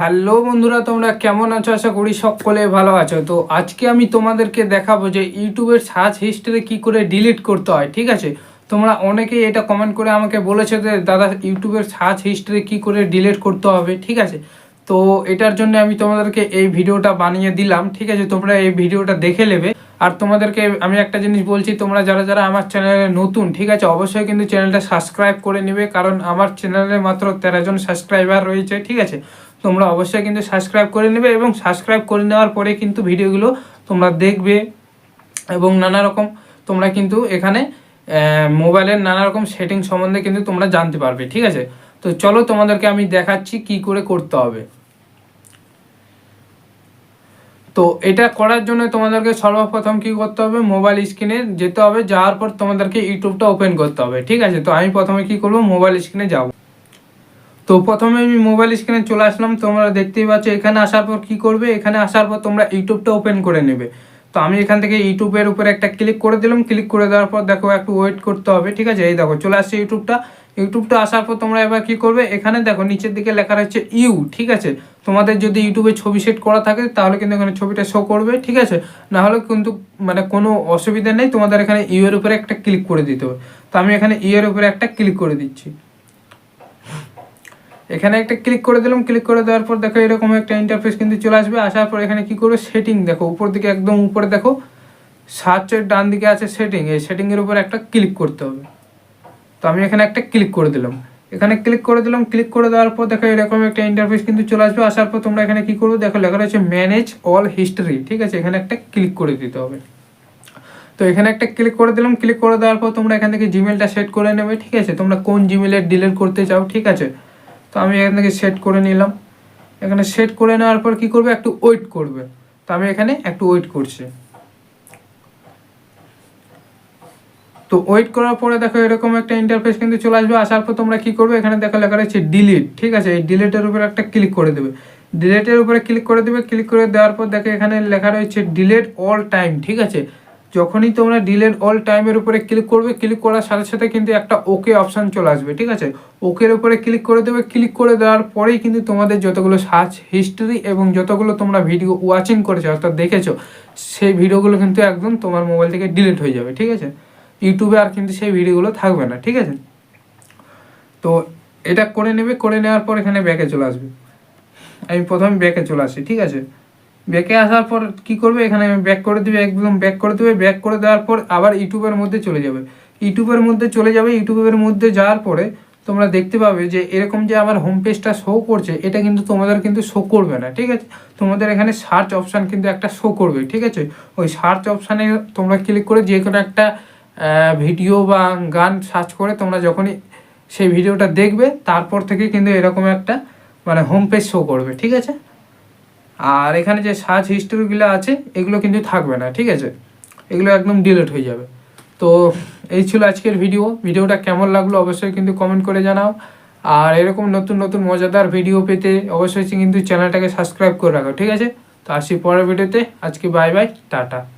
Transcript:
Hello বন্ধুরা, তোমরা কেমন আছো? আশা করি সকলে ভালো আছো। তো আজকে আমি তোমাদেরকে দেখাবো যে ইউটিউবের সার্চ হিস্ট্রি কি করে ডিলিট করতে হয়, ঠিক আছে? তোমরা অনেকেই এটা কমেন্ট করে আমাকে বলেছ যে, দাদা, ইউটিউবের সার্চ হিস্ট্রি কি করে ডিলিট করতে হবে? ঠিক আছে? তো এটার জন্য আমি তোমাদেরকে এই ভিডিওটা বানিয়ে দিলাম, ঠিক আছে? তোমরা এই ভিডিওটা দেখে নেবে। আর তোমাদেরকে আমি একটা জিনিস বলছি, তোমরা যারা যারা আমার চ্যানেলে নতুন, ঠিক আছে? অবশ্যই কিন্তু চ্যানেলটা সাবস্ক্রাইব করে নেবে, কারণ আমার চ্যানেলে মাত্র তেরো জন সাবস্ক্রাইবার রয়েছে, ঠিক আছে? তোমরা অবশ্যই কিন্তু সাবস্ক্রাইব করে নেবে এবং সাবস্ক্রাইব করে নেওয়ার পরে কিন্তু ভিডিওগুলো তোমরা দেখবে এবং নানা রকম তোমরা কিন্তু এখানে মোবাইলের নানা রকম সেটিং সম্বন্ধে কিন্তু তোমরা জানতে পারবে, ঠিক আছে? তো চলো তোমাদেরকে আমি দেখাচ্ছি কি করে করতে হবে। তো এটা করার জন্য তোমাদেরকে সর্বপ্রথম কি করতে হবে? মোবাইল স্ক্রিনে যেতে হবে, যাওয়ার পর তোমাদেরকে ইউটিউবটা ওপেন করতে হবে, ঠিক আছে? তো আমি প্রথমে কি করব? মোবাইল স্ক্রিনে যাব। তো প্রথমে আমি মোবাইল স্ক্রিনে চলে আসলাম, তোমরা দেখতেই পাচ্ছ, এখানে আসার পর কি করবে? এখানে আসার পর তোমরা ইউটিউবটা ওপেন করে নেবে। তো আমি এখান থেকে ইউটিউবের উপরে একটা ক্লিক করে দিলাম ক্লিক করে দেওয়ার পর দেখো একটু ওয়েট করতে হবে, ঠিক আছে? এই দেখো, চলে আসছে ইউটিউবটা ইউটিউবটা আসার পর তোমরা এবার কি করবে? এখানে দেখো, নিচের দিকে লেখা রয়েছে ইউ ঠিক আছে? তোমাদের যদি ইউটিউবে ছবি সেট করা থাকে, তাহলে কিন্তু এখানে ছবিটা শো করবে, ঠিক আছে? না হলে কিন্তু মানে কোনো অসুবিধা নেই, তোমাদের এখানে ইউ এর উপরে একটা ক্লিক করে দিতে হবে। তো আমি এখানে ইউ এর উপরে একটা ক্লিক করে দিচ্ছি। এখানে একটা ক্লিক করে দিলাম ক্লিক করে দেওয়ার পর দেখো এরকম একটা ইন্টারফেস কিন্তু চলে আসবে। আসার পর এখানে কি করবে? সেটিং দেখো, উপর দিকে একদম উপরে দেখো সার্চের ডান দিকে আছে সেটিং এই সেটিং এর উপর একটা ক্লিক করতে হবে। তো আমি এখানে একটা ক্লিক করে দিলাম। এখানে ক্লিক করে দিলাম ক্লিক করে দেওয়ার পর দেখো এরকম একটা ইন্টারফেস কিন্তু চলে আসবে। আসার পর তোমরা এখানে কি করবে? দেখো লেখা রয়েছে ম্যানেজ অল হিস্ট্রি ঠিক আছে? এখানে একটা ক্লিক করে দিতে হবে। তো এখানে একটা ক্লিক করে দিলাম ক্লিক করে দেওয়ার পর তোমরা এখান থেকে জিমেলটা সেট করে নেবে, ঠিক আছে? তোমরা কোন জিমেলে ডিলিট করতে চাও, ঠিক আছে? তো আমি এখান থেকে সেট করে নিলাম। এখানে সেট করে নেওয়ার পর কি করবে? একটু ওয়েট করবে। তো আমি এখানে একটু ওয়েট করছি। তো ওয়েট করার পরে দেখো এরকম একটা ইন্টারফেস কিন্তু চলে আসবে। আসার পর তোমরা কি করবে? এখানে দেখো লেখা রয়েছে ডিলিট ঠিক আছে? এই ডিলিটের উপরে একটা ক্লিক করে দেবে। ডিলেটের উপরে ক্লিক করে দেবে। ক্লিক করে দেওয়ার পর দেখো এখানে লেখা রয়েছে ডিলেট অল টাইম ঠিক আছে? যখনই তোমরা ডিলেট অল টাইমের উপরে ক্লিক করবে ক্লিক করার সাথে সাথে কিন্তু একটা ওকে অপশান চলে আসবে, ঠিক আছে? ওকের উপরে ক্লিক করে দেবে ক্লিক করে দেওয়ার পরেই কিন্তু তোমাদের যতগুলো সার্চ হিস্ট্রি এবং যতগুলো তোমরা ভিডিও ওয়াচিং করেছ, অর্থাৎ দেখেছ, সেই ভিডিওগুলো কিন্তু একদম তোমার মোবাইল থেকে ডিলিট হয়ে যাবে, ঠিক আছে? ইউটিউবে আর কিন্তু সেই ভিডিওগুলো থাকবে না, ঠিক আছে? তো এটা করে নেবে, করে নেওয়ার পর এখানে ব্যাকে চলে আসবে। আমি প্রথমে ব্যাকে চলে আসি, ঠিক আছে? ব্যাকে আসার পর কি করবে? এখানে আমি ব্যাক করে দেবে, একদম ব্যাক করে দেবে ব্যাক করে দেওয়ার পর আবার ইউটিউবের মধ্যে চলে যাবে। ইউটিউবের মধ্যে চলে যাবে ইউটিউবের মধ্যে যাওয়ার পরে তোমরা দেখতে পাবে যে এরকম যে আমার হোম পেজটা শো করছে, এটা কিন্তু তোমাদের কিন্তু শো করবে না, ঠিক আছে? তোমাদের এখানে সার্চ অপশান কিন্তু একটা শো করবে, ঠিক আছে? ওই সার্চ অপশানে তোমরা ক্লিক করে যে কোনো একটা ভিডিও বা গান সার্চ করে তোমরা যখনই সেই ভিডিওটা দেখবে, তারপর থেকে কিন্তু এরকম একটা মানে হোম পেজ শো করবে, ঠিক আছে? আর এখানে যে সার্চ হিস্টোরিগুলো আছে, এগুলো কিন্তু থাকবে না, ঠিক আছে? এগুলো একদম ডিলিট হয়ে যাবে। তো এই ছিল আজকের ভিডিও ভিডিওটা কেমন লাগল অবশ্যই কিন্তু কমেন্ট করে জানাও। আর এরকম নতুন নতুন, মজাদার ভিডিও পেতে অবশ্যই কিন্তু চ্যানেলটাকে সাবস্ক্রাইব করে রাখো, ঠিক আছে? তো আসি পরের ভিডিওতে আজকে বাই বাই টাটা।